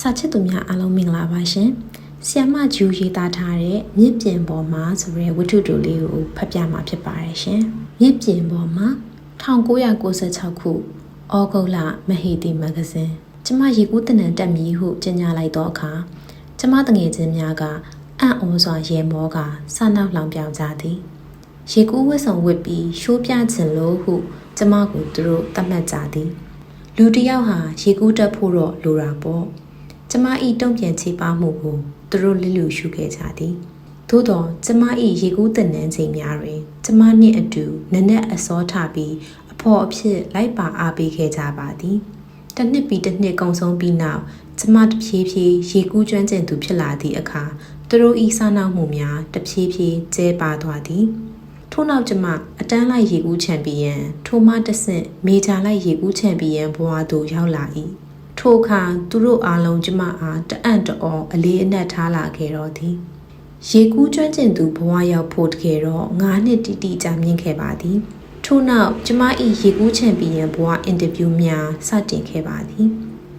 စာချစ်သူများအားလုံးမင်္ဂလာပါရှင်။ဆီယမဂျူရေးသားထားတဲ့မြစ်ပြင်ပေါ်မှာဆိုရဲဝတ္ထုတူလေးကိုဖတ်ပြမှာဖြစ်ပါတယ်ရှင်။မြစ်ပြင်ပေါ်မှာ1996ခုဩဂုတ်လမဟေတီမဂ္ဂဇင်းကျမရေကူးတနံတက်မီဟုကြေညာလိုက်သောအခါကျမတငယ်ချင်းများကအံ့ဩစွာရေမောကစနောက်လောင်ပြောင်ကြသည်။ရေကူးဝတ်ဆောင်ဝတ်ပြီးရှိုးပြခြင်းလို့ဟုကျမကိုသူတို့သတ်မှတ်ကြသည်။လူတစ်ယောက်ဟာရေကူးတက်ဖို့တော့လိုတာပေါ့။ ကျမဤတုံ့ပြန်ချေပမှုကိုသူတို့လစ်လူရှုခဲ့ကြသည်သို့တော့ကျမဤရေကူးတန်နှန်းချိန်များတွင် ကျမနှင့်အတူနနက်အစောထပြီးအဖော်အဖြစ်လိုက်ပါအားပေးခဲ့ကြပါသည်တစ်နှစ်ပြီးတစ်နှစ်ကုံဆုံးပြီးနောက်ကျမတဖြည်းဖြည်းရေကူးကျွမ်းကျင်သူဖြစ်လာသည့်အခါသူတို့ဤစားနောက်မှုများတဖြည်းဖြည်းကျဲပါသွားသည်ထို့နောက်ကျမအတန်းလိုက်ရေကူးချန်ပီယံထိုမှတဆင့်မေဂျာလိုက်ရေကူးချန်ပီယံဘဝသို့ရောက်လာ၏ ထိုအခါသူတို့အားလုံးကျမအားတအံ့တော်အလေးအနက်ထားလာခဲ့တော့သည်ရေကူးကျွမ်းကျင်သူဘဝရောက်ဖို့တကယ်တော့၅နှစ်တိတိကြာမြင့်ခဲ့ပါသည်ထို့နောက်ကျမ၏ရေကူးချန်ပီယံဘဝအင်တာဗျူးများစတင်ခဲ့ပါသည်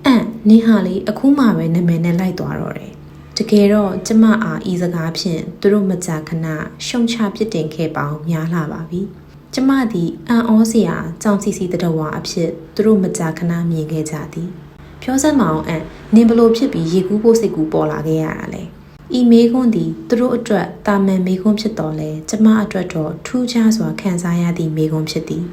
အံ့နင်းဟာလေအခုမှပဲနာမည်နဲ့လိုက်သွားတော့တယ်တကယ်တော့ကျမအားဤစကားဖြင့်သူတို့မကြာခဏရှုံချပြစ်တင်ခဲ့ပေါင်းများလာပါပြီကျမသည်အံ့ဩစရာကြောင်စီစီတတဝါအဖြစ်သူတို့မကြာခဏမြင်ခဲ့ကြသည် ဖြောစက်မအောင်အန်နင်ဘလို့ဖြစ်ပြီးရေကူးဖို့စိတ်ကူးပေါ်လာခဲ့ရတာလဲဤမေခွန်းသည်သူတို့အတွက်တာမန်မေခွန်းဖြစ်တော်လဲကျမအတွက်တော့ထူးခြားစွာခံစားရသည့်မေခွန်းဖြစ်သည်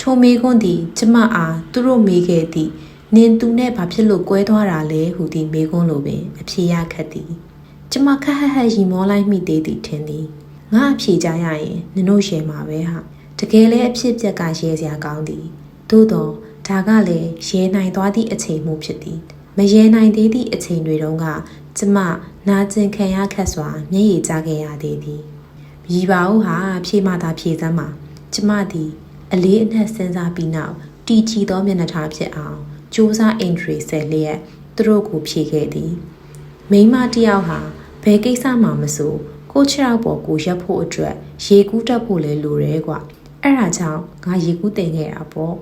ထိုမေခွန်းသည်ကျမအားသူတို့မေးခဲ့သည့်နင်သူနဲ့ဘာဖြစ်လို့ကွဲသွားတာလဲဟူသည့်မေခွန်းလိုပင်အဖြေရခက်သည်ကျမခက်ဟက်ဟက်ရီမောလိုက်မိသေးသည်ထင်သည်ငါအဖြေကြရရင်နင်တို့ရှယ်မှာပဲဟာတကယ်လဲအဖြစ်ပြက်ကရဲစရာကောင်းသည်သို့တော့ ဒါကလည်းရဲနိုင်သွားသည့်အချိန်မှုဖြစ်သည်မရဲနိုင်သေးသည့်အချိန်တွေတုန်းကကျမနာကျင်ခံရခက်စွာမျက်ရည်ကျခဲ့ရသေးသည်မြည်ပါဦးဟာဖြေမှသာဖြေစမ်းပါကျမသည်အလေးအနက်စဉ်းစားပြီးနောက်တီချီသောမျက်နှာထားဖြစ်အောင်စူးစမ်းအင်ထရီဆယ်လျက်သူတို့ကိုဖြေခဲ့သည်မိန်းမတယောက်ဟာဘယ်ကိစ္စမှမဆိုကိုချရောက်ပေါ်ကိုရက်ဖို့အတွက်ရေကူးတက်ဖို့လဲလိုတယ်ကွအဲ့ဒါကြောင့်ငါရေကူးတင်ခဲ့တာပေါ့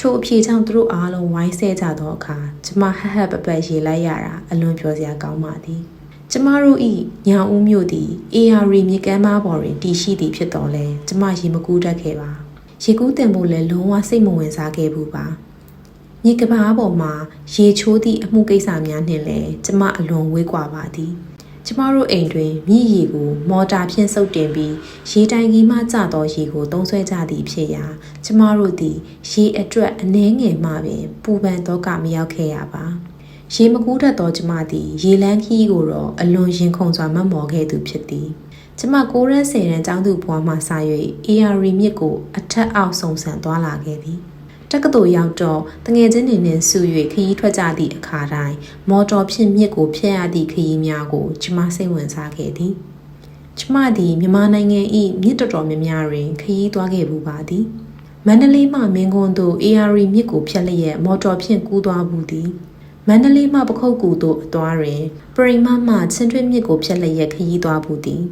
ထိုအဖြေကြောင့်သူတို့အားလုံးဝိုင်းဆဲကြသောအခါကျမဟဟပပရေလိုက်ရတာအလွန်ပြောစရာကောင်းပါသည်ကျမတို့ဤညောင်ဦးမြို့သည် AR မြေကမ်းမပေါ်တွင်တည်ရှိသည်ဖြစ်တော်လဲကျမရေမကူးတတ်ခဲ့ပါရေကူးတင်ဖို့လည်းလုံးဝစိတ်မဝင်စားခဲ့ဘူးပါမြေကဘာပေါ်မှာရေချိုးသည့်အမှုကိစ္စများနှင့်လည်းကျမအလွန်ဝေးကွာပါသည် ကျမတို့အိမ်တွင်မြည်ရည်ကိုမော်တာဖြင့်စုပ်တင်ပြီးရေတိုင်ကြီးမှကျသောရေကိုသုံးဆွဲကြသည့်ဖြစ်ရာကျမတို့သည်ရေအတွက်အနှဲငယ်မှပင်ပူပန်တော့ကမရောက်ခဲ့ရပါရေမကူးတတ်သောကျမသည်ရေလန်းခီးကိုတော့အလွန်ရင်ခုန်စွာမမော်ခဲ့သူဖြစ်သည်ကျမကိုရန်းဆယ်ရန်ကျောင်းသူဘွားမှစ၍ AR မြစ်ကိုအထက်အောက်ဆုံဆန်သွားလာခဲ့သည် တက္ကသိုလ်ရောက်တော့တငယ်ချင်းတွေနဲ့စု၍ခရီးထွက်ကြသည့်အခါတိုင်းမော်တော်ဖြင့်မြစ်ကိုဖျက်ရသည့်ခရီးများကိုကျမစိတ်ဝင်စားခဲ့သည်ကျမသည်မြန်မာနိုင်ငံ၏မြစ်တော်တော်များများတွင်ခရီးသွားခဲ့ဘူးပါသည်မန္တလေးမှမင်းကွန်းသို့ AR မြစ်ကိုဖျက်လျက်မော်တော်ဖြင့်ကူးသွားဘူးသည်မန္တလေးမှပခုတ်ကူသို့အသွားတွင်ပရိမမှချင်းထွေးမြစ်ကိုဖျက်လျက်ခရီးသွားဘူးသည်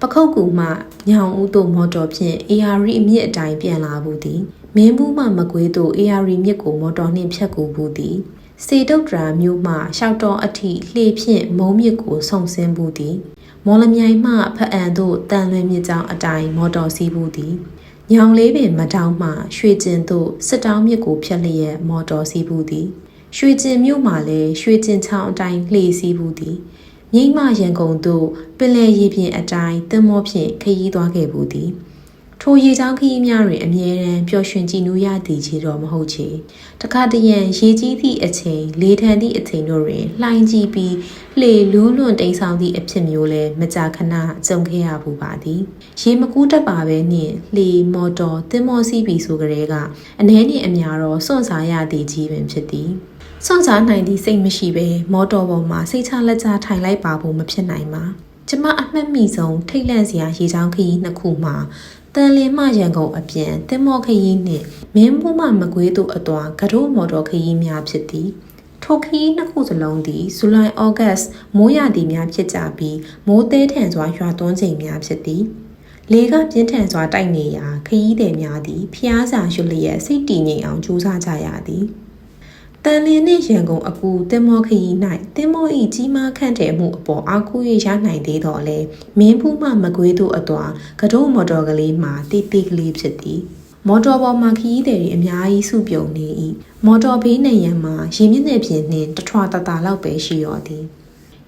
ပခုတ်ကူမှညောင်ဦးသို့မော်တော်ဖြင့် AR အမြင့်အတိုင်းပြန်လာဘူးသည် မင်းဘူးမှမကွေးသို့ AR မြစ်ကိုမော်တော်နှင့်ဖြတ်ကူဘူးသည်စေတုတ်ဒရာမြို့မှရှောက်တော်အထိလှေဖြင့်မုံမြစ်ကိုဆုံဆင်းဘူးသည်မော်လမြိုင်မှဖအံသို့တန်လွင်မြစ်ကြောင်းအတိုင်းမော်တော်စီးဘူးသည်ညောင်လေးပင်မတောင်းမှရွှေကျင်သို့စစ်တောင်းမြစ်ကိုဖြတ်လျက်မော်တော်စီးဘူးသည်ရွှေကျင်မြို့မှာလည်းရွှေကျင်ချောင်းအတိုင်းလှေစီးဘူးသည်မြိတ်မရန်ကုန်သို့ပင်လယ်ရေပြင်အတိုင်းသင်္ဘောဖြင့်ခရီးသွားခဲ့ဘူးသည် ထိုရေချောင်းခရီးများတွင်အမြဲတမ်းပျော်ရွှင်ကြည်နူးရသည်ချေတော့မဟုတ်ချေတခါတရံရေကြီးသည့်အချိန်လေထန်သည့်အချိန်တို့တွင်လှိုင်းကြီးပြီးလှေလူးလွန်တိမ်ဆောင်သည့်အဖြစ်မျိုးလည်းမကြာခဏကြုံခဲ့ရပူပါသည်ရေမကူးတတ်ပါပဲနှင့်လှေမော်တော်သင်္ဘောစီးပြီးဆိုကြတဲ့ကအနှဲနှင့်အများတော့စွန့်စားရသည်ကြီးပင်ဖြစ်သည်စွန့်စားနိုင်သည့်စိတ်မရှိဘဲမော်တော်ပေါ်မှာစိတ်ချလက်ချထိုင်လိုက်ပါဖို့မဖြစ်နိုင်ပါကျမအမှတ်မိဆုံးထိတ်လန့်စရာရေချောင်းခရီးနှစ်ခုမှာ တန်လင်းမှရန်ကုန်အပြင်တင်မောခရီးနှင့်မင်းဘူးမှမကွေးသို့အသွာကရိုးမော်တော်ခရီးများဖြစ်သည်ထိုခရီးနှစ်ခုစလုံးသည်ဇူလိုင်ဩဂတ်မိုးရသည်များဖြစ်ကြပြီးမိုးသေးထန်စွာရွာသွန်းချိန်များဖြစ်သည်လေကပြင်းထန်စွာတိုက်နေရာခရီးသည်များသည်ဖျားစာရွလျက်စိတ်တည်ငြိမ်အောင်ကြိုးစားကြရသည် တန်လင်းနှင့်ရန်ကုန်အကူတင်မောခရီး၌တင်မောဤကြီးမားခန့်တယ်မှုအပေါ်အားကိုးရရနိုင်သေးတော့လေမင်းဖူးမှမကွေးသို့အသွာကတို့မော်တော်ကလေးမှာတိတိကလေးဖြစ်သည်မော်တော်ပေါ်မှာခရီးသည်တွေအများကြီးစုပြုံနေ၏မော်တော်ဘေးနေရန်မှာရေမြင့်တဲ့ပြင်နှင့်တထွာတတာလောက်ပဲရှိရောသည်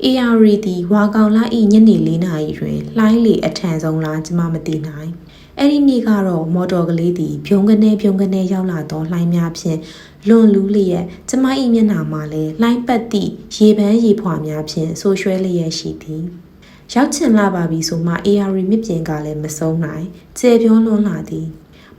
AR သည်ဝါကောင်လာဤညနေ၄နာရီတွင်လှိုင်းလေအထန်ဆုံးလားကျမမသိနိုင်အဲ့ဒီနေ့ကတော့မော်တော်ကလေးသည်ဖြုံကနေဖြုံကနေရောက်လာသောလှိုင်းများဖြင့် လွန်လူးလျက်ကျမ၏မျက်နှာမှာလည်းလှိုင်းပတ်သည့်ရေပန်းရေဖွာများဖြင့်ဆိုးရွှဲလျက်ရှိသည်ရောက်ချင်လာပါပြီဆိုမှ AR မြစ်ပြင်ကလည်းမဆုံးနိုင်ကျေပြောလွန်းလာသည်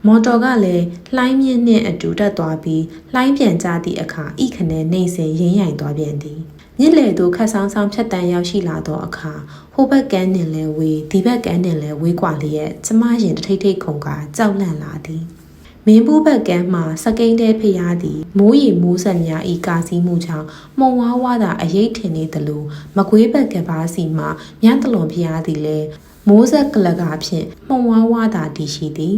မော်တော်ကလည်းလှိုင်းမြင့်နှင့်အတူတက်သွားပြီးလှိုင်းပြန်ကျသည့်အခါဤခနဲ့နေစဉ်ရင်းရိုင်သွားပြန်သည်မြစ်လေသို့ခတ်ဆောင်ဆောင်ဖြတ်တန်းရောက်ရှိလာသောအခါဟိုဘက်ကန်းနှင်လဲဝေးဒီဘက်ကန်းနှင်လဲဝေးกว่าလျက်ကျမရင်တထိတ်ထိတ်ခုန်ကကြောက်လန့်လာသည် မင်းဘူးဘက်ကန်းမှစကိန်းတဲဖျားသည်မိုးရီမိုးဆက်များဤကာစီးမှုကြောင့်မှုံဝါးဝါသာအရေးထင်နေသလိုမကွေးဘက်ကဘာစီမှမြတ်တလွန်ဖျားသည်လည်းမိုးဆက်ကလကဖြင့်မှုံဝါးဝါသာတည်ရှိသည်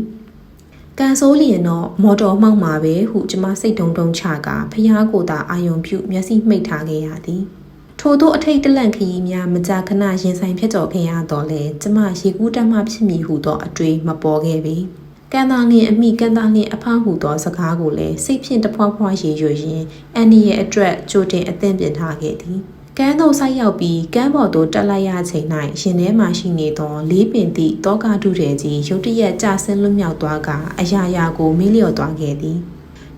ကန်ဆိုးလျင်တော့မော်တော်မှောက်မှာပဲဟုကျမစိတ်တုံတုံချကဖျားကိုသာအာယုံပြုမျက်စိမှိတ်ထားခဲ့ရသည်ထို့သောအထိတ်တလန့်ခရီးများမကြာခဏရင်ဆိုင်ဖြစ်တော်ခဲ့ရတော့လေကျမရေကူးတက်မှဖြစ်မည်ဟုသောအတွေ့မပေါ်ခဲ့ပေ ကံသားလင်းအမိကံသားလင်းအဖဟုသောစကားကိုလည်းစိတ်ဖြင့်တဖွာဖွာရေရွရင်းအန်ဒီရဲ့အတွက်ကြိုတင်အသင့်ပြင်ထားခဲ့သည်ကမ်းသို့ဆိုက်ရောက်ပြီးကမ်းပေါ်သို့တက်လိုက်ရချိန်၌ရှင်ထဲမှရှိနေသောလေးပင်သည့်တောကဒုတဲ့ကြီးရုတ်တရက်ကျဆင်းလွတ်မြောက်သွားကအရာရာကိုမေးလျော့သွားခဲ့သည်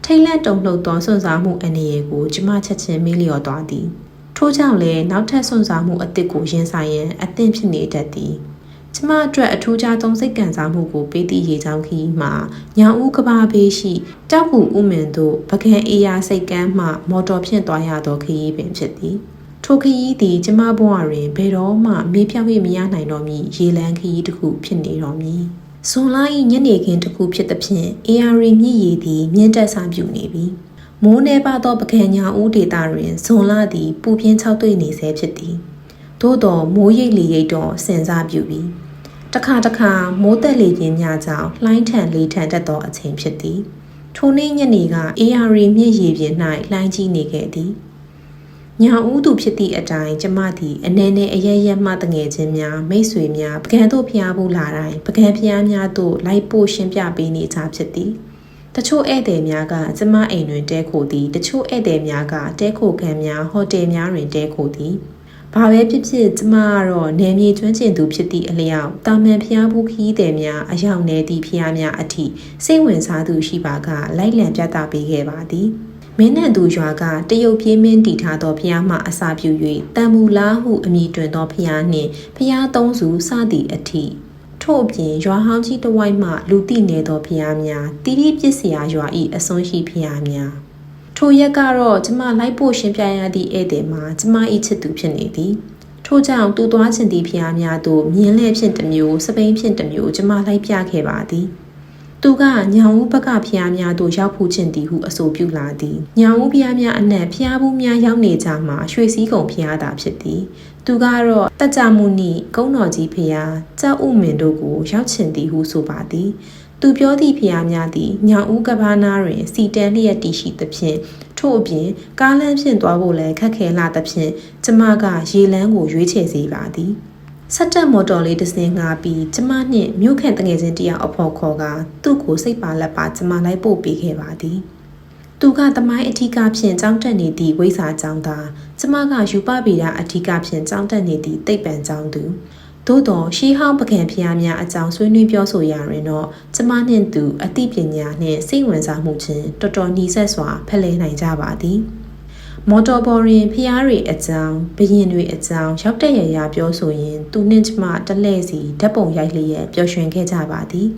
ထိတ်လန့်တုန်လှုပ်သောစွန့်စားမှုအနေရကိုကျမချက်ချင်းမေးလျော့သွားသည်ထို့ကြောင့်လည်းနောက်ထပ်စွန့်စားမှုအသစ်ကိုရင်ဆိုင်ရန်အသင့်ဖြစ်နေတတ်သည် ကျမအတွက်အထူးခြားသောစိတ်ကန်စားမှုကိုပေးသည့်ရေချောင်းခီးမှာညောင်ဦးကဘာဘေးရှိတောက်ခုဥမင်တို့ပကံအေးယာစိတ်ကမ်းမှမော်တော်ဖြင့်သွားရသောခရီးပင်ဖြစ်သည်ထိုခရီးသည်ကျမဘဝတွင်ဘယ်တော့မှမေးဖြောက်၍မရနိုင်တော့မီရေလန်းခရီးတစ်ခုဖြစ်နေတော်မူ။ဇွန်လ၏ညနေခင်းတစ်ခုဖြစ်သဖြင့် AR မြစ်ရည်သည်မြင့်တက်ဆပြုနေပြီ။မိုးနေပါသောပကံညာဦးဒေတာတွင်ဇွန်လသည်ပူပြင်းခြောက်သွေ့နေဆဲဖြစ်သည်။သို့တော်မိုးရိပ်လေရိပ်တော့စင်စားပြုပြီး တခါတခါမိုးတက်လေပြင်းများကြောင့်လှိုင်းထန်လေထန်တတ်သောအချိန်ဖြစ်သည်။ထိုနေ့ညနေက AR မြစ်ရည်ပြင်၌လှိုင်းကြီးနေခဲ့သည်။ညာဦးသူဖြစ်သည့်အတိုင်းကျမသည်အနေနဲ့အရရက်မှတငယ်ချင်းများမိတ်ဆွေများပကံတို့ဖျားဖို့လာတိုင်းပကံဖျားများတို့လိုက်ပို့ရှင်းပြပေးနေကြဖြစ်သည်တချို့ဧည့်သည်များကကျမအိမ်တွင်တဲခိုသည်တချို့ဧည့်သည်များကတဲခိုခံများဟိုတယ်များတွင်တဲခိုသည် ဘာပဲဖြစ်ဖြစ်ကျမကတော့နေမြေကျွမ်းကျင်သူဖြစ်သည့်အလျောက်တာမန်ဖျားဘူးခီးသည်များအယောင်နေသည့်ဖျားများအထိစိတ်ဝင်စားသူရှိပါကလိုက်လံပြသပေးခဲ့ပါသည်။မင်းနဲ့သူရွာကတရုတ်ပြင်းမင်းတည်ထားသောဖျားမှအစာပြု၍တန်မူလားဟုအမည်တွင်သောဖျားနှင့်ဖျားသုံးစုစသည့်အထိထို့အပြင်ရွာဟောင်းကြီးတစ်ဝိုက်မှလူတိနေသောဖျားများတိတိပစ္စယရွာ၏အစွန်းရှိဖျားများ ထိုရက်ကတော့ကျမလိုက်ဖို့ရှင်းပြရသည့်ဧည့်သည်မှာကျမ၏ချစ်သူဖြစ်နေသည်ထို့ကြောင့်သူသွားခြင်းသည့်ဖျားများသို့မြင်းလဲဖြင့်တစ်မျိုးစပိန်ဖြင့်တစ်မျိုးကျမလိုက်ပြခဲ့ပါသည်။သူကညောင်ဦးဘက်ကဖျားများတို့ရောက်ဖူးခြင်းသည်ဟုအဆိုပြုလာသည်ညောင်ဦးဖျားများအနက်ဖျားဘူးများရောက်နေကြမှာရွှေစည်းကုံဖျားတာဖြစ်သည်သူကတော့တကြမှုနိကုန်းတော်ကြီးဖျားကြောက်ဥမင်တို့ကိုရောက်ချင်သည်ဟုဆိုပါသည် သူပြောသည့်ဖျားများသည်ညောင်ဦးကဘာနာတွင် စီတန်လျက်တည်ရှိသဖြင့်ထို့အပြင်ကားလမ်းဖြင့်သွားဖို့လည်းခက်ခဲလာသဖြင့်ကျမကရေလန်းကိုရွေးချယ်စေပါသည်ဆက်တက်မော်တော်လေးတစ်စင်းငှားပြီးကျမနှင့်မြို့ခန့်တငယ်ချင်းတယောက်အဖို့ခေါ်ကသူ့ကိုစိတ်ပါလက်ပါကျမလိုက်ပို့ပေးခဲ့ပါသည်သူကသမိုင်းအထီးကဖြင့်ကြောင်းတက်နေသည့်ဝိဇာကျောင်းသားကျမကယူပဗီဒအထီးကဖြင့်ကြောင်းတက်နေသည့်တိတ်ပံကျောင်းသူ သို့တော်ရှေးဟောင်းပကံဖျားများအကြောင်းဆွေးနွေးပြောဆိုရရင်တော့ကျမနှင့်သူအသိပညာနှင့်စိတ်ဝင်စားမှုချင်းတော်တော်နှီးဆက်စွာဖလှယ်နိုင်ကြပါသည်။မော်တော်ပေါ်တွင်ဖျားတွေအကြောင်းဘရင်တွေအကြောင်းရောက်တဲ့ရရာပြောဆိုရင် သူနှင့်ကျမတလဲစီဓာတ်ပုံရိုက်လျက်ပျော်ရွှင်ခဲ့ကြပါသည်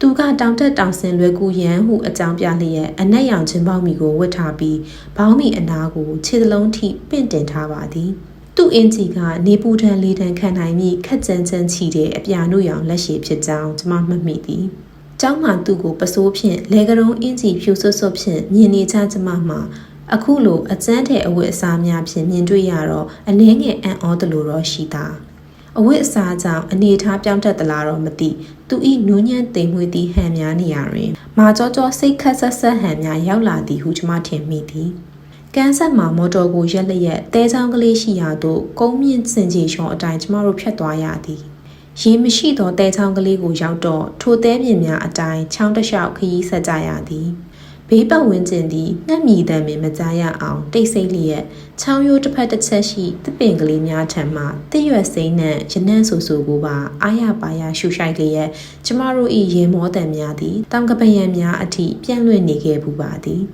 သူကတောင်တက်တောင်ဆင်လွယ်ကူရန်ဟုအကြောင်းပြလျက်အနက်ရောင်ချင်းပေါင်းမီကိုဝတ်ထားပြီးဘောင်းမီအနာကိုခြေစလုံးထိပင့်တင်ထားပါသည် သူ့အင်ဂျီကနေပူထန်လေးတန်ခံနိုင်မိခက်ကြမ်းကြမ်းချီတဲ့အပြာနုရောင်လက်ရှိဖြစ်ကြောင်းကျွန်မမှတ်မိသည်ကျောင်းမှာသူ့ကိုပစိုးဖြင့်လေကရုံးအင်ဂျီဖြူဆွတ်ဆွတ်ဖြင့်မြင်နေကြကျမမှာအခုလိုအကျန်းတဲ့အဝတ်အစားများဖြင့်မြင်တွေ့ရတော့အနှဲငယ်အံ့ဩသလိုတော့ရှိတာအဝတ်အစားကြောင့်အနေထားပြောင်းတတ်သလားတော့မသိသူဤနူးညံ့တိမ်မွေ့သည့်ဟန်များနေရာတွင် မာကြောကြောစိတ်ခတ်ဆက်ဆက်ဟန်များရောက်လာသည်ဟုကျွန်မထင်မိသည် ကန်းဆက်မှာမော်တော်ကိုရက်လျက်တဲချောင်းကလေးရှိရာသို့ကုန်းမြင့်စင်ကြီးရှောင်းအတိုင်းကျမတို့ဖြတ်သွားရသည်ရေမရှိသောတဲချောင်းကလေးကိုရောက်တော့ထိုတဲပြင်းများအတိုင်းချောင်းတစ်လျှောက်ခရီးဆက်ကြရသည်ဘေးပတ်ဝန်းကျင်သည်ငှက်မြည်တမ်းပင်မကြားရအောင်တိတ်ဆိတ်လျက်ချောင်းရိုးတစ်ဖက်တစ်ချက်ရှိသစ်ပင်ကလေးများထံမှတစ်ရွက်စိမ့်နှံ့ရနံ့ဆူဆူကိုပါအာရပါရရှူရှိုက်လျက်ကျမတို့၏ရေမောတံများသည်တောင်ကပယံများအထိပြန့်လွင့်နေခဲ့ပူပါသည်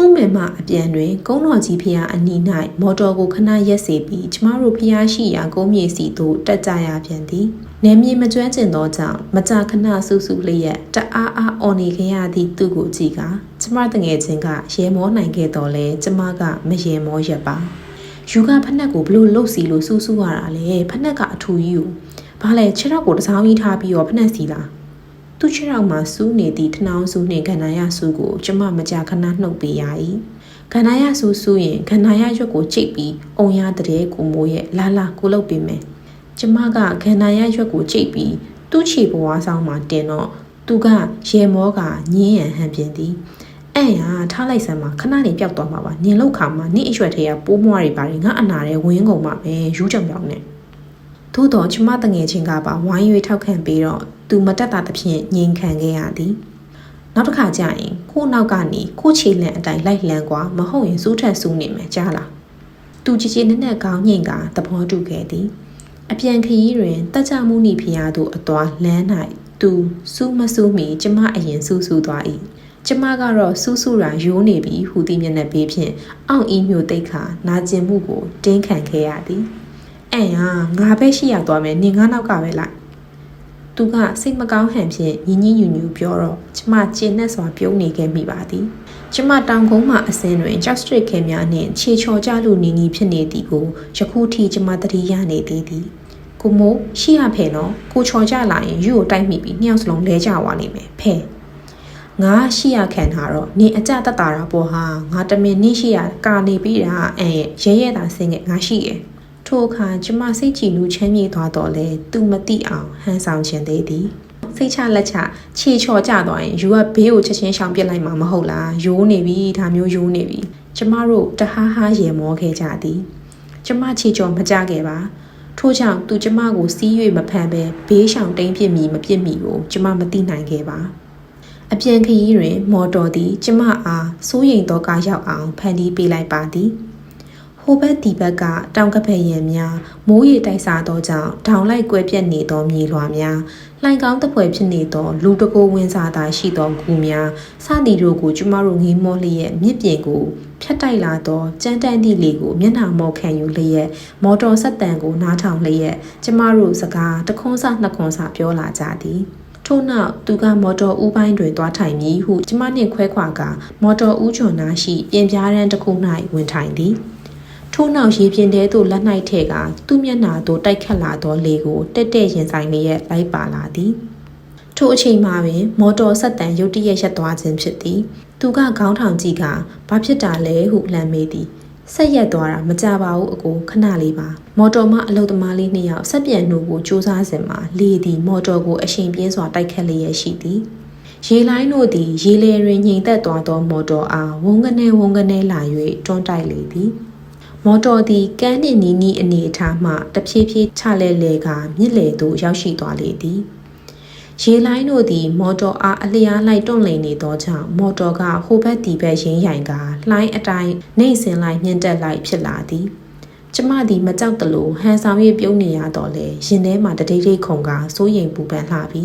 ဥမေမအပြန်တွင် ကုန်းတော်ကြီးဖျားအနီး၌မော်တော်ကိုခဏရက်စေပြီးကျမတို့ဖျားရှိရာကုန်းမြေစီသို့တက်ကြရပြန်သည်။နေမြေမကျွမ်းကျင်သောကြောင့်မကြာခဏဆူဆူလျက်တအားအားအော်နေခဲ့ရသည့်သူကိုကြည့်ကကျမတငယ်ချင်းကရေမောနိုင်ခဲ့တော်လဲကျမကမရေမောရပါ။ယူကဖက်နှက်ကိုဘလို့လှုပ်စီလို့စူးစူးရတာလေဖက်နှက်ကအထူကြီးကိုဘာလဲခြေထောက်ကိုတစောင်းကြီးထားပြီးတော့ဖက်နှက်စီလား။ သူ့ခြေထောက်မှာစူးနေသည့်ထနောင်းစူးနှင့်ကန္နာယစူးကိုကျမမကြာခဏနှုတ်ပေးရ၏ကန္နာယစူးစူးရင်ကန္နာယရွက်ကိုချိတ်ပြီးအုံရတဲ့ကိုမိုးရဲ့လာလာကိုလုတ်ပေးမယ်ကျမကကန္နာယရွက်ကိုချိတ်ပြီးသူ့ခြေဘဝဆောင်မှာတင်တော့သူကရေမောကညင်းရန်ဟန်ပြင်းသည်အဲ့ရထားလိုက်စမ်းမှာခဏနေပျောက်သွားမှာပါနင်လောက်ခါမှာနင့်အရွက်ထဲကပိုးမွားတွေပါငါအနာတဲ့ဝင်းကုန်မှာပဲယူးကြောင်ကြောင်နဲ့ သို့တော့ကျမတငယ်ချင်းကပါဝိုင်းရွေထောက်ခံပြီးတော့သူမတက်တာသဖြင့်ငြိမ်ခံခဲ့ရသည်နောက်တစ်ခါကျရင်ကို့နောက်ကနေကို့ခြေလန့်အတိုင်းလိုက်လန်းကွာမဟုတ်ရင်စူးထက်စူးနေမယ်ကြားလားသူကြည်ကြည်နက်နက်ကောင်းညင်ကသဘောတူခဲ့သည်အပြန်ခရီးတွင်တက်ကြမှုနိဖျားသို့အသွာလမ်း၌သူစူးမစူးမီကျမအရင်စူးစူးသွား၏ကျမကတော့စူးစူးရာရိုးနေပြီဟူသည်မျက်နှာပေးဖြင့်အောင့်အီးမျိုးတိတ်ခါနာကျင်မှုကိုတင်းခံခဲ့ရသည် အဲ့ဟာငါပဲရှိရသွားမယ်နင်ငါနောက်ကပဲလိုက်သူကစိတ်မကောင်းဟန်ဖြင့်ညီညီညူညူပြောတော့ကျမကျဉ်နဲ့စွာပြုံးနေခဲ့မိပါသည်ကျမတောင်ကုန်းမှအစင်းတွင်ကြောက်စထရစ်ခဲများနှင့်ခြေချော်ကြလို့နီနီဖြစ်နေသည်ကိုယခုထိကျမသတိရနေသေးသည်ကိုမိုးရှိရဖဲနော်ကိုချော်ကြလာရင်ယူကိုတိုက်မိပြီးနှစ်ယောက်စလုံးလဲကြသွားလိမ့်မယ်ဖဲငါရှိရခံထားတော့နေအကြတတ်တာတော့ဟာငါတမင်နေရှိရကာနေပြီးတာအဲရဲရဲတာဆင်းခဲ့ငါရှိရဲ့ ထိုအခါကျမစိတ်ကြည်နူးချမ်းမြေ့သွားတော့လေသူမသိအောင်ဟန်ဆောင်ခြင်းသေးသည်စိတ်ချလက်ချခြေချော်ကြသွားရင်ယူကဘေးကိုချက်ချင်းရှောင်ပစ်လိုက်မှာမဟုတ်လားရိုးနေပြီဒါမျိုးရိုးနေပြီကျမတို့တဟားဟားရေမောခဲ့ကြသည် ကျမခြေချော်မကြခဲ့ပါထို့ကြောင့်သူကျမကိုစီး၍မဖန်ပဲဘေးရှောင်တိန်ပြစ်မိမပြစ်မိကိုကျမမသိနိုင်ခဲ့ပါအပြန်ခရီးတွင် မော်တော်သည် ကျမအားစိုးရိမ်သောကားရောက်အောင်ဖန်တီးပေးလိုက်ပါသည် ဟိုဘက်ဒီဘက်ကတောင်ကဖယ်ရံများမိုးရေတိုက်စားသောကြောင့်ဒေါင်လိုက်ကွဲပြက်နေသောမြေလွှာများလှိုင်ကောင်းတပွဲဖြစ်နေသောလူတကိုဝင်စားသာရှိသောဂူများစသည်တို့ကိုကျမတို့ငေးမောလျက်မြစ်ပြင်ကိုဖြတ်တိုက်လာသောကြမ်းတမ်းသည့်လေကိုမျက်နှာမောခံယူလျက်မော်တော်ဆက်တန်ကိုနားထောင်လျက်ကျမတို့စကားတခွန်းစနှစ်ခွန်းစပြောလာကြသည်ထို့နောက်သူကမော်တော်ဦးပိုင်းတွင်သွားထိုင်မည်ဟုကျမနှင့်ခွဲခွာကမော်တော်ဦးချွန်နာရှိပြင်ပြားရန်တစ်ခု၌ဝင်ထိုင်သည် ထို့နောက်ရေပြင်ထဲသို့လက်၌ထည့်ကသူ့မျက်နှာသို့တိုက်ခတ်လာသောလေကိုတက်တဲ့ရင်ဆိုင်လျက်လိုက်ပါလာသည်ထိုအချိန်မှာပင်မော်တော်ဆက်တန်ရုတ်တရက်ရက်သွားခြင်းဖြစ်သည်သူကခေါင်းထောင်ကြည့်ကဘာဖြစ်တာလဲဟုလှမ်းမေးသည်ဆက်ရက်သွားတာမကြပါဘူးအကိုခဏလေးပါမော်တော်မှအလုသမားလေးနှစ်ယောက်ဆက်ပြန်နှုတ်ကိုစူးစမ်းစင်မှာလေသည်မော်တော်ကိုအရှိန်ပြင်းစွာတိုက်ခတ်လျက်ရှိသည်ရေလိုင်းတို့သည်ရေလေတွင်ညိန်သက်သွားသောမော်တော်အားဝုန်းကနေဝုန်းကနေလာ၍တွန်းတိုက်လေသည် မော်တော်သည်ကမ်းနှင့်နီးနီးအနေအထားမှတဖြည်းဖြည်းချလဲလဲကမြစ်လေသို့ရောက်ရှိသွားလေသည်ရေလိုင်းတို့သည်မော်တော်အားအလျားလိုက်တွန့်လိန်နေသောကြောင့်မော်တော်ကဟိုဘက်ဒီဘက်ရင်းရိုင်ကလှိုင်းအတိုင်းနှိမ့်စင်လိုက်မြင့်တက်လိုက်ဖြစ်လာသည်ကျမသည်မကြောက်တလို့ဟန်ဆောင်၍ပြုံးနေရတော့လေရင်ထဲမှာတတိတ်တိတ်ခုန်ကစိုးရိမ်ပူပန်လှပြီ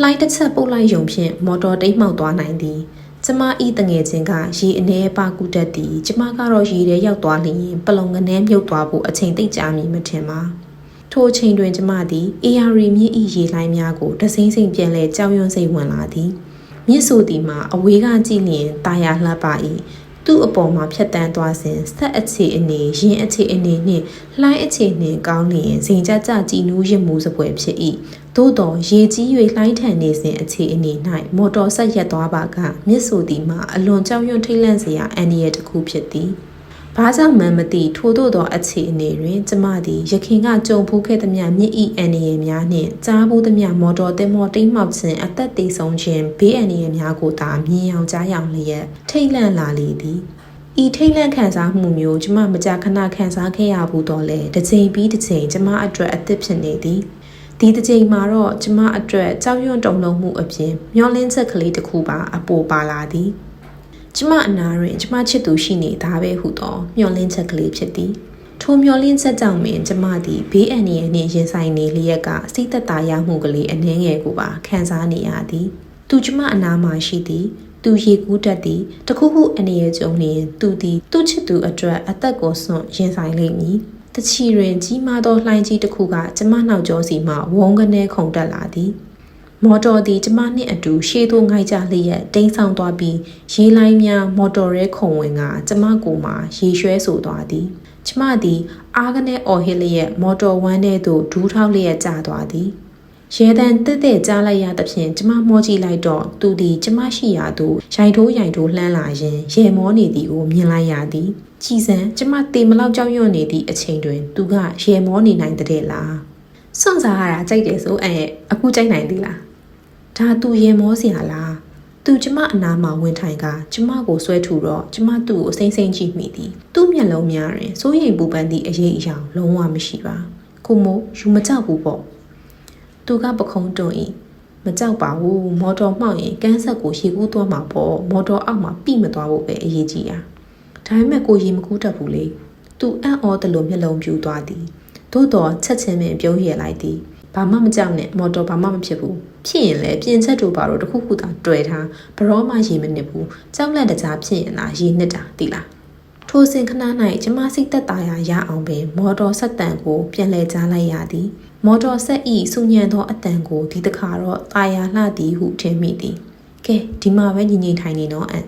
လှိုင်းတစ်ချက်ပုတ်လိုက်ယုံဖြင့်မော်တော်တိတ်မှောက်သွားနိုင်သည် ကျမဤတငယ်ချင်းကရေအနေပါကူတတ်သည်ကျမကတော့ရေထဲရောက်သွားလျင်ပလုံငနဲမြုပ်သွားဖို့အချိန်သိကြမည်မထင်ပါထိုအချိန်တွင်ကျမသည် AR မြင့်ဤရေလိုင်းများကိုတစိမ့်စိမ့်ပြန်လဲကြောက်ရွံ့စိတ်ဝင်လာသည်မြစ်ဆိုသည်မှာအဝေးကကြည့်လျင်တာယာလှပ၏သူ့အပေါ်မှာဖြတ်တန်းသွားစဉ်ဆက်အခြေအနေရင်အခြေအနေနှင့်လှိုင်းအခြေအနေကောင်းလျင်ဇင်ကြကြကြည်နူးရမှုစပွဲဖြစ်၏ သို့တော်ရေကြီး၍လှိုင်းထန်နေစဉ်အခြေအနေ၌မော်တော်ဆက်ရက်သွားပါကမြစ်ဆိုသည်မှာအလွန်ကြောက်ရွံ့ထိတ်လန့်စရာအန္တရာယ်တစ်ခုဖြစ်သည်ဘာကြောင့်မှမသိထို့သောသောအခြေအနေတွင်ကျမသည်ရခင်ကကြုံဖူးခဲ့သမျှမြစ်ဤအန္တရာယ်များနှင့်ကြားဘူးသမျှမော်တော်တင်မော်တိမ်မှောက်ခြင်းအသက်သေးဆုံးခြင်းဘေးအန္တရာယ်များကိုသာမြင်အောင်ကြားရောင်လျက်ထိတ်လန့်လာလေသည်ဤထိတ်လန့်ခံစားမှုမျိုးကျမမကြာခဏခံစားခဲ့ရဘူးတော့လေတစ်ချိန်ပြီးတစ်ချိန်ကျမအတွက်အသစ်ဖြစ်နေသည် ဒီတစ်ချိန်မှာတော့ကျမအတွက်ကြောက်ရွံ့တုန်လှုပ်မှုအပြင်မျောလင်းချက်ကလေးတစ်ခုပါအပေါ်ပါလာသည်ကျမအနာတွင်ကျမချစ်သူရှိနေတာပဲဟုသောမျောလင်းချက်ကလေးဖြစ်သည်ထိုမျောလင်းချက်ကြောင့်ပင်ကျမသည်ဘေးအန္တရာယ်နှင့်ရင်ဆိုင်နေလျက်ကစိတ်သက်သာရမှုကလေးအနှဲငယ်ကိုပါခံစားနေရသည်သူကျမအနာမှာရှိသည်သူရေကူးတတ်သည်တခုခုအနေရကြုံလျင်သူသည်သူ့ချစ်သူအတွက်အသက်ကိုစွန့်ရင်ဆိုင်လိမ့်မည် တချီတွင်ကြီးမားသောလှိုင်းကြီးတစ်ခုကကျမနှောက်ကျောစီမှဝုန်းကနေခုန်တက်လာသည်မော်တော်သည်ကျမနှင့်အတူရှေးသို့ငိုက်ကြလျက်တိမ်းဆောင်သွားပြီးရေလိုင်းများမော်တော်ရဲခုံဝင်ကကျမကိုမှရေရွှဲဆိုသွားသည်ကျမသည် အားကနေအော်ဟစ်လျက်မော်တော်ဝမ်းထဲသို့ဒူးထောက်လျက်ကျသွားသည် ရဲတန်တက်တက်ကြားလိုက်ရသဖြင့်ကျမမောကြည့်လိုက်တော့သူသည်ကျမရှိရာသို့ရိုင်ထိုးရိုင်ထိုးလှမ်းလာရင်ရဲမောနေသည်ကိုမြင်လိုက်ရသည်ကြည်စံကျမတေမလောက်ကြောက်ရွံ့နေသည့်အချိန်တွင်သူကရဲမောနေနိုင်တဲ့လားစွန့်စားရတာကြိုက်တယ်ဆိုအဲ့အခုကြိုက်နိုင်သည်လားဒါသူရဲမောစရာလားသူကျမအနားမှာဝင်ထိုင်ကကျမကိုဆွဲထူတော့ကျမသူ့ကိုစိမ့်စိမ့်ကြည့်မိသည်သူ့မျက်လုံးများတွင်စိုးရိမ်ပူပန်သည့်အရေးအယောင်လုံးဝမရှိပါကိုမို့ယူမကြောက်ဘူးပေါ့ သူကပခုံးတွန်း၏မကြောက်ပါဘူးမော်တော်မှောက်ရင်ကန်းဆက်ကိုရေကူးသွားမှာပေါ့မော်တော်အောက်မှာပြိမသွားဖို့ပဲအရေးကြီးတာဒါပေမဲ့ကိုရေမကူးတတ်ဘူးလေသူအံ့ဩတယ်လို့မျက်လုံးပြူသွားသည်သို့တော်ချက်ချင်းပင်ပြုံးရလိုက်သည်ဘာမှမကြောက်နဲ့မော်တော်ဘာမှမဖြစ်ဘူးဖြစ်ရင်လည်းပြင်ချက်တို့ပါတော့တခုခုသာတွေ့ထားဘရောမှရေမနစ်ဘူးကြောက်လက်တကြားဖြစ်ရင်လားရေနစ်တာသိလား ထိုစဉ်ခဏ၌ကျမစိတ်သက်သာရာရအောင်ပင်မော်တော်ဆက်တန်ကိုပြန်လဲကြားလိုက်ရသည်မော်တော်ဆက်ဤစုညံသောအတန်ကိုဒီတခါတော့ตาယာလှသည်ဟုထင်မိသည်ကဲဒီမှာပဲညီညီထိုင်နေတော့အန်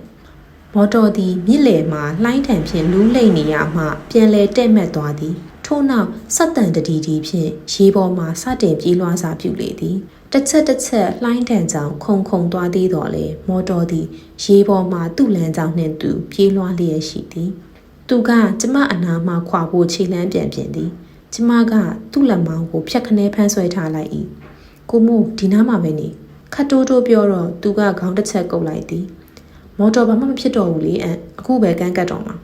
မော်တော်သည်မြစ်လယ်မှာလှိုင်းထန်ဖြင့်လူးလိမ့်နေရမှပြန်လဲတဲ့မှတ်သွားသည်ထို့နောက်ဆက်တန်တတီတီဖြင့်ရေပေါ်မှစတင်ပြေးလွှားစာပြုလေသည်တစ်ချက်တစ်ချက်လှိုင်းတန်ကြောင်ခုံခုံသွားသေးတော်လေမော်တော်သည်ရေပေါ်မှသူ့လမ်းကြောင်နှင့်သူပြေးလွှားလျက်ရှိသည် သူကကျမအနာမှခွာဖို့ခြေလမ်းပြန်ပြင်သည်ကျမကသူ့လက်မောင်းကိုဖြတ်ခနဲဖမ်းဆွဲထားလိုက်၏ကိုမို့ဒီနားမှာပဲနေခတ်တိုးတိုးပြောတော့သူကခေါင်းတစ်ချက်ကုပ်လိုက်သည်မော်တော်ဘာမှမဖြစ်တော့ဘူးလေအန်အခုပဲကန်းကတ်တော့မှာ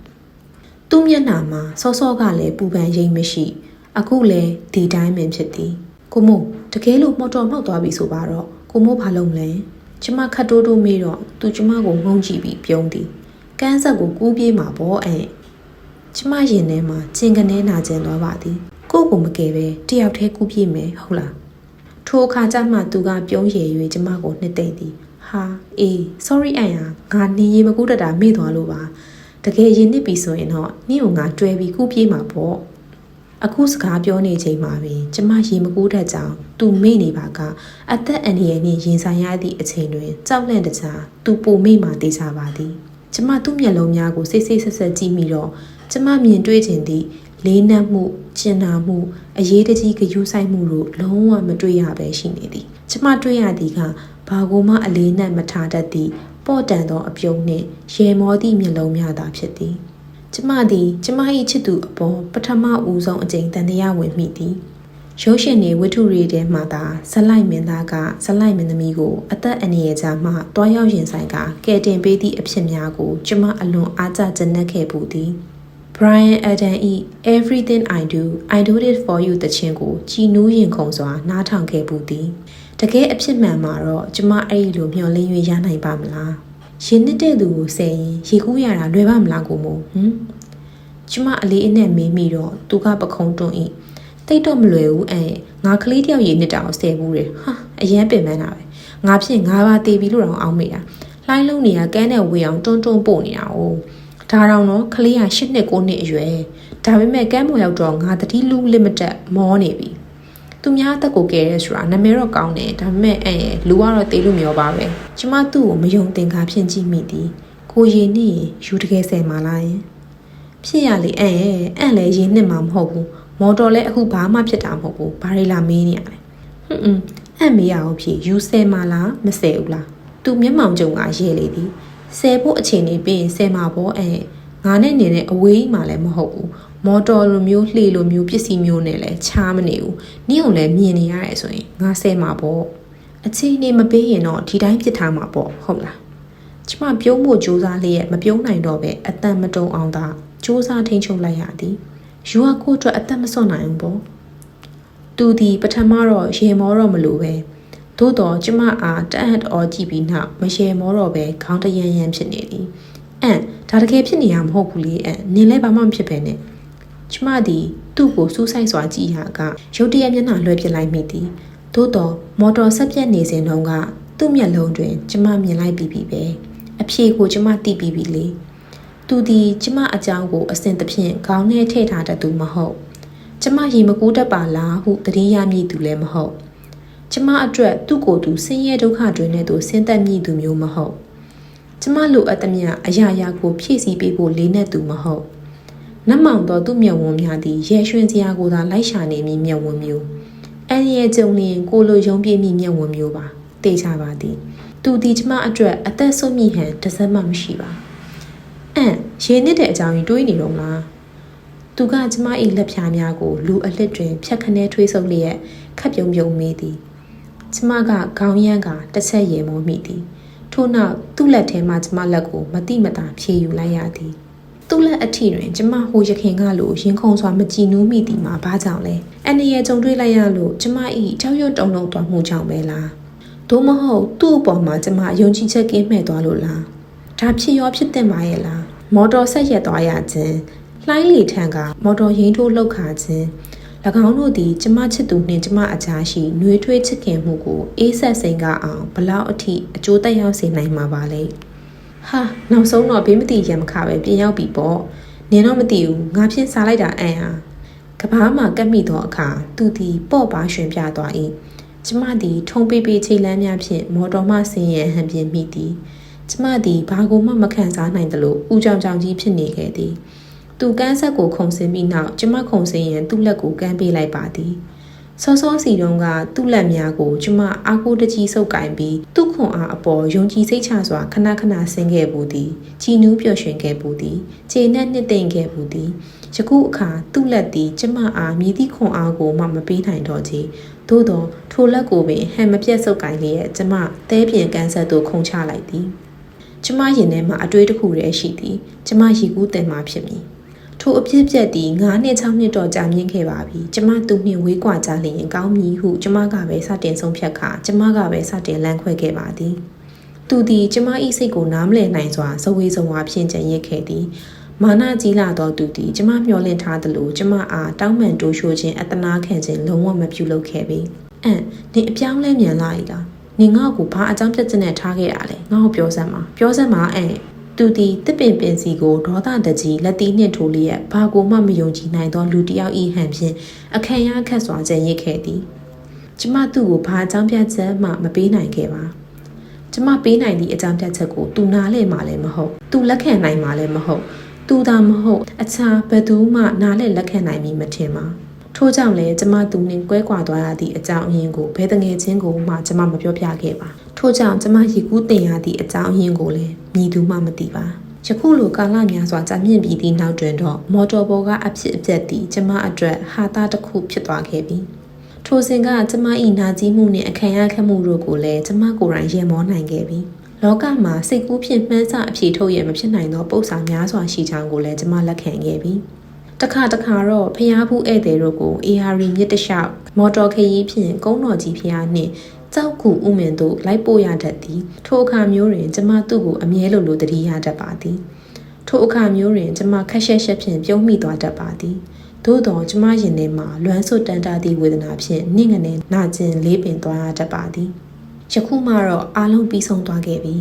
သူ့မျက်နှာမှာစောစောကလည်းပူပန်ရိပ်မရှိ အခုလည်းဒီတိုင်းပင်ဖြစ်သည်ကိုမို့တကယ်လို့မော်တော်မှောက်သွားပြီဆိုပါတော့ကိုမို့ဘာလုပ်မလဲကျမခတ်တိုးတိုးမေးတော့သူကျမကိုငုံကြည့်ပြီးပြုံးသည်ကန်းဆက်ကိုကူးပြေးမှာပေါ့အဲ ကျမရင်ထဲမှာကျင်ကနေနာကျင်သွားပါသည်ကိုကိုမကယ်ပဲတယောက်တည်းကူးပြေးမယ်ဟုတ်လားထိုအခါကျမှသူကပြုံးရည်၍ကျမကိုနှစ်သိမ့်သည်ဟာအေး sorry အန်ဟာငါနေရေမကူးတတ်တာမေ့သွားလို့ပါတကယ်ရင်နစ်ပြီဆိုရင်တော့နင့်ကိုငါတွဲပြီးကူးပြေးမှာပေါ့အခုစကားပြောနေချိန်မှာပင်ကျမရေမကူးတတ်ကြောင်သူမေ့နေပါကအသက်အန္တရာယ်နှင့်ရင်ဆိုင်ရသည့်အချိန်တွင်ကြောက်လန့်တကြားသူပိုမေ့မှသိစားပါသည်ကျမသူ့မျက်လုံးများကိုစိတ်စိတ်ဆက်ဆက်ကြည့်မိတော့ ကျမမြင်တွေ့ခြင်းသည့်လေးနက်မှုကျင်နာမှုအရေးတကြီးဂယုဆိုင်မှုတို့လုံးဝမတွေ့ရပဲရှိနေသည်ကျမတွေ့ရသည်ကဘာကိုမှအလေးနက်မထားတတ်သည့်ပေါ့တန်သောအပြုံးနှင့်ရေမောသည့်မျက်လုံးများသာဖြစ်သည်ကျမသည်ကျမ၏ချစ်သူအပေါ်ပထမဦးဆုံးအကြိမ်တန်တရားဝင်မိသည်ရုပ်ရှင်တွေဝတ္ထုတွေထဲမှာသာဇလိုက်မင်းသားကဇလိုက်မင်းသမီးကိုအသက်အန္တရာယ်ကြားမှတွားရောက်ရင်ဆိုင်ကကယ်တင်ပေးသည့်အဖြစ်များကိုကျမအလွန်အားကျကျနက်ခဲ့ပူသည် Brian Adam ၏ Everything I Do I Do It For You တခြင်းကိုကြည်နူးရင်ခုန်စွာနားထောင်ခဲ့ပူသည်တကယ်အဖြစ်မှန်မှာတော့ကျမအဲ့ဒီလိုမျှော်လင့်၍ရနိုင်ပါမလားရင်နစ်တဲ့သူကိုဆယ်ရင်ရေကူးရတာလွယ်ပါမလားကိုမို့ဟမ်ကျမအလေးအနက်မေးမိတော့သူကပခုံးတွန်း၏တိတ်တော့မလွယ်ဘူးအဲငါကလေးတယောက်ရေနစ်တာကိုဆယ်ဘူးတယ်ဟာအရန်ပင်ပန်းတာပဲငါဖြင့်ငါးပါးတေးပြီးလို့တော့အောင်းမိတာလှိုင်းလုံးနေရကန်းနဲ့ဝေအောင်တွန်းတွန်းပို့နေတာ哦 ဒါတောင်တော့ကလေးက၈နှစ်၉နှစ်အရွယ်ဒါပေမဲ့ကမ်းပေါ်ရောက်တော့ငါတတိလူ limited မောနေပြီသူများအသက်ကိုကယ်ရဲဆိုတာနာမည်တော့ကောင်းတယ်ဒါပေမဲ့အဲလူကတော့တေးလို့မရောပါပဲကျမသူ့ကိုမယုံသင်္ကာဖြင့်ကြည့်မိသည်ကိုရည်နဲ့ယူတကယ်ဆယ်မာလားယင်ဖြစ်ရလေအဲအန့်လဲရင်နှစ်မှာမဟုတ်ဘူးမော်တော်လည်းအခုဘာမှဖြစ်တာမဟုတ်ဘူးဘာတွေလာမေးနေရလဲဟွန်းအန့်မေးရအောင်ဖြစ်ယူဆယ်မာလားမဆယ်ဘူးလားသူမျက်မှောင်ကြုံကရဲလေသည် ဆယ်ဖို့အချိန်နေပြီးရင်ဆယ်မှာပေါ့အဲငါနဲ့နေတဲ့အဝေးမှလည်းမဟုတ်ဘူးမော်တော်လိုမျိုးလှေလိုမျိုးပစ္စည်းမျိုးနဲ့လည်းချားမနေဘူးနင့်ကိုလည်းမြင်နေရတယ်ဆိုရင်ငါဆယ်မှာပေါ့အချိန်နေမပေးရင်တော့ဒီတိုင်းဖြစ်ထားမှာပေါ့ဟုတ်လားကျမပြုံးဖို့ကြိုးစားလျက်မပြုံးနိုင်တော့ပဲအတန်မတုံအောင်သာကြိုးစားထိန်ချုပ်လိုက်ရသည်ယူကကိုအတွက်အသက်မစွန့်နိုင်ဘူးပေါ့သူဒီပထမတော့ရေမောတော့မလို့ပဲ သို့တော့ကျမအားတအံ့အော်ကြည့်ပြီးနောက်မရေမောတော့ပဲခေါင်းတရန်ရန်ဖြစ်နေသည်အန်ဒါတကယ်ဖြစ်နေရမဟုတ်ဘူးလေအန်နင်လည်းဘာမှမဖြစ်ပဲနဲ့ကျမသည်သူ့ကိုစူးစိုက်စွာကြည့်ရာကရုတ်တရက်မျက်နှာလွှဲပစ်လိုက်မိသည်သို့တော့မော်တော်ဆက်ပြက်နေစဉ်တုန်းကသူ့မျက်လုံးတွင်ကျမမြင်လိုက်ပြီးပြီပဲအဖြေကိုကျမသိပြီးပြီလေသူသည်ကျမအကြောင်းကိုအစဉ်သဖြင့်ခေါင်းထဲထည့်ထားတတ်သူမဟုတ်ကျမရေမကူးတတ်ပါလားဟုတတိယမည်သူလည်းမဟုတ် ကျမအတွက်သူ့ကိုယ်သူဆင်းရဲဒုက္ခတွေနဲ့သူဆင်းသက်မိသူမျိုးမဟုတ်ကျမလိုအပ်သမျှအရာရာကိုဖြည့်ဆည်းပေးဖို့လေးနဲ့သူမဟုတ်နတ်မောင်တော်သူ့မျက်ဝန်းများသည်ရဲရွှင်စရာကိုသာလိုက်ရှာနေမိမျက်ဝန်းမျိုးအန်ရဲ့ကြုံလျင်ကိုလိုယုံပြည့်မိမျက်ဝန်းမျိုးပါတေချပါသည်သူဒီကျမအတွက်အသက်ဆုံးမိဟန်တစ်စက်မှမရှိပါအန်ရေနစ်တဲ့အကြောင်းကြီးတွေးနေတော့မလားသူကကျမ၏လက်ဖြားများကိုလူအလစ်တွင်ဖြတ်ခနဲထွေးဆုပ်လျက်ခပ်ပြုံပြုံမေးသည် ကျမကခေါင်းရမ်းကတစ်ဆက်ရေမောမိသည်ထို့နောက်သူ့လက်ထဲမှကျမလက်ကိုမတိမတာဖြေယူလိုက်ရသည်သူ့လက်အထီတွင်ကျမဟိုရခင်ကလိုရင်ခုန်စွာမကြည်နူးမိသည်မှာဘာကြောင့်လဲအန်ဒီရဲ့ကြုံတွေ့လိုက်ရလို့ကျမ၏ကြောက်ရွံ့တုန်လှုပ်သွားမှုကြောင့်ပဲလားသို့မဟုတ်သူ့အပေါ်မှာကျမယုံကြည်ချက်ကင်းမဲ့သွားလို့လားဒါဖြစ်ရောဖြစ်တဲ့မှာရဲ့လားမော်တော်ဆက်ရက်သွားရခြင်းလှိုင်းလေထံကမော်တော်ရင်ထိုးလှုပ်ခါခြင်း၎ င်းတို့သည်ကျမချစ်သူနှင့်ကျမအကြားရှိနှွေးထွေးချစ်ခင်မှုကိုအေးဆက်စိန်ကအောင်ဘလောက်အထိအကျိုးသက်ရောက်စေနိုင်မှာပါလဲဟာနောက်ဆုံးတော့ဘေးမတိရံမခပဲပြင်ရောက်ပြီပေါ့နင်တော့မသိဘူးငါဖြင့်စားလိုက်တာအံ့ဟာကဘာမှကက်မိသောအခါသူသည်ပေါ့ပါရွှင်ပြသွား၏ကျမသည် ထုံပေးပေးချိတ်လန်းများဖြင့်မော်တော်မှဆင်းရဲဟန်ပြင်းမိသည်ကျမသည်ဘာကိုမှမခံစားနိုင်သလိုဥကြောင်ကြောင်ကြီးဖြစ်နေခဲ့သည် သူကန်းဆက်ကိုခုံစင်းပြီးနောက်ကျမခုံစင်းရန်သူ့လက်ကိုကမ်းပေးလိုက်ပါသည်စောစောစီတုံးကသူ့လက်များကိုကျမအားကိုတကြီးဆုပ်ကင်ပြီးသူ့ခွန်အားအပေါ်ယုံကြည်စိတ်ချစွာခဏခဏဆင်းခဲ့ပူသည်ကြည်နူးပျော်ရွှင်ခဲ့ပူသည်ခြေနဲ့နှစ်သိမ့်ခဲ့ပူသည်ယခုအခါသူ့လက်သည်ကျမအားမြည်သည့်ခွန်အားကိုမှမပေးနိုင်တော့ချေသို့သောထိုလက်ကိုပင်ဟန်မပြတ်ဆုပ်ကင်လျက်ကျမသဲပြင်ကန်းဆက်သို့ခုန်ချလိုက်သည်ကျမရင်ထဲမှာအတွေးတစ်ခုတည်းရှိသည်ကျမရီကူးတင်မှဖြစ်မည် ထိုအဖြစ်ပြက်သည်9နှစ်6နှစ်တော့ကြာမြင့်ခဲ့ပါပြီကျမသူ့နှင့်ဝေးကွာကြလျင်ကောင်းမည်ဟုကျမကပဲစတင်ဆုံးဖြတ်ခါကျမကပဲစတင်လန့်ခွဲခဲ့ပါသည်သူသည်ကျမ၏စိတ်ကိုနားမလည်နိုင်စွာဇဝေဇဝါဖြင့်ကြံရစ်ခဲ့သည်မာနကြီးလာသောသူသည်ကျမမျှော်လင့်ထားသလိုကျမအားတောင်းပန်တိုးရှိုးခြင်းအတနာခံခြင်းလုံးဝမပြုလုပ်ခဲ့ပေအန်နေအပြောင်းလဲမြန်လာ၏လားနေငါ့ကိုဘာအကြောင်းပြချက်နဲ့ထားခဲ့ရလဲငါ့ကိုပြောစမ်းပါပြောစမ်းပါအန် သူသည်တစ်ပင်ပင်စီကိုဒေါသတကြီးလက်သီးနှင့်ထိုးလျက်ဘာကိုမှမယုံကြည်နိုင်သောလူတစ်ယောက်၏ဟန်ဖြင့်အခမ်းရခတ်စွာကြံရစ်ခဲ့သည်ကျမသူ့ကိုဘာအကြောင်းပြချက်မှမပေးနိုင်ခဲ့ပါကျမပေးနိုင်သည့်အကြောင်းပြချက်ကိုသူနားလည်မှလည်းမဟုတ်သူလက်ခံနိုင်မှလည်းမဟုတ်သူသာမဟုတ်အခြားဘယ်သူမှနားလည်လက်ခံနိုင်မည်မထင်ပါ ထို့ကြောင့်လည်းကျမသူနှင့်ကွဲကွာသွားရသည့်အကြောင်းအရင်းကိုဘယ်တငယ်ချင်းကိုမှကျမမပြောပြခဲ့ပါထို့ကြောင့်ကျမရီကူးတင်ရသည့်အကြောင်းအရင်းကိုလည်းမြည်သူမှမသိပါယခုလိုကာလများစွာကြာမြင့်ပြီးသည့်နောက်တွင်တော့မော်တော်ဘော်ကအဖြစ်အပျက်သည်ကျမအတွက်ဟာတာတစ်ခုဖြစ်သွားခဲ့ပြီထိုစဉ်ကကျမ၏နာကျင်မှုနှင့်အခမ်းရခတ်မှုတို့ကိုလည်းကျမကိုယ်တိုင်ရင်မောနိုင်ခဲ့ပြီလောကမှာစိတ်ကူးဖြင့်မှန်းဆအဖြေထုတ်ရမဖြစ်နိုင်သောပုံစံများစွာရှိချောင်းကိုလည်းကျမလက်ခံခဲ့ပြီ တခါတခါတော့ဖျားဖူးဧည့်သည်တို့ကို ARI မြစ်တလျှောက်မော်တော်ခရီးဖြင့်ကုန်းတော်ကြီးဖျားနှင့်ကြောက်ကူဥမင်တို့လိုက်ပို့ရတတ်သည်ထိုအခါမျိုးတွင်ကျမသူ့ကိုအမြဲလိုလိုတတိရတတ်ပါသည်ထိုအခါမျိုးတွင်ကျမခက်ရှက်ရှက်ဖြင့်ပြုံးမိသွားတတ်ပါသည်သို့တော်ကျမရင်ထဲမှာလွမ်းဆွတ်တန်တာသည့်ဝေဒနာဖြင့်နှင့်ငနေနာကျင်လေးပင်သွားရတတ်ပါသည်ယခုမှတော့အားလုံးပြီးဆုံးသွားခဲ့ပြီ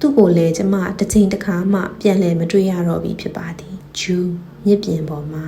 သူ့ကိုလည်းကျမတစ်ချိန်တစ်ခါမှပြန်လည်မတွေ့ရတော့ပြီဖြစ်ပါသည်ဂျူး မြစ်ပြင်ပေါ်မှာ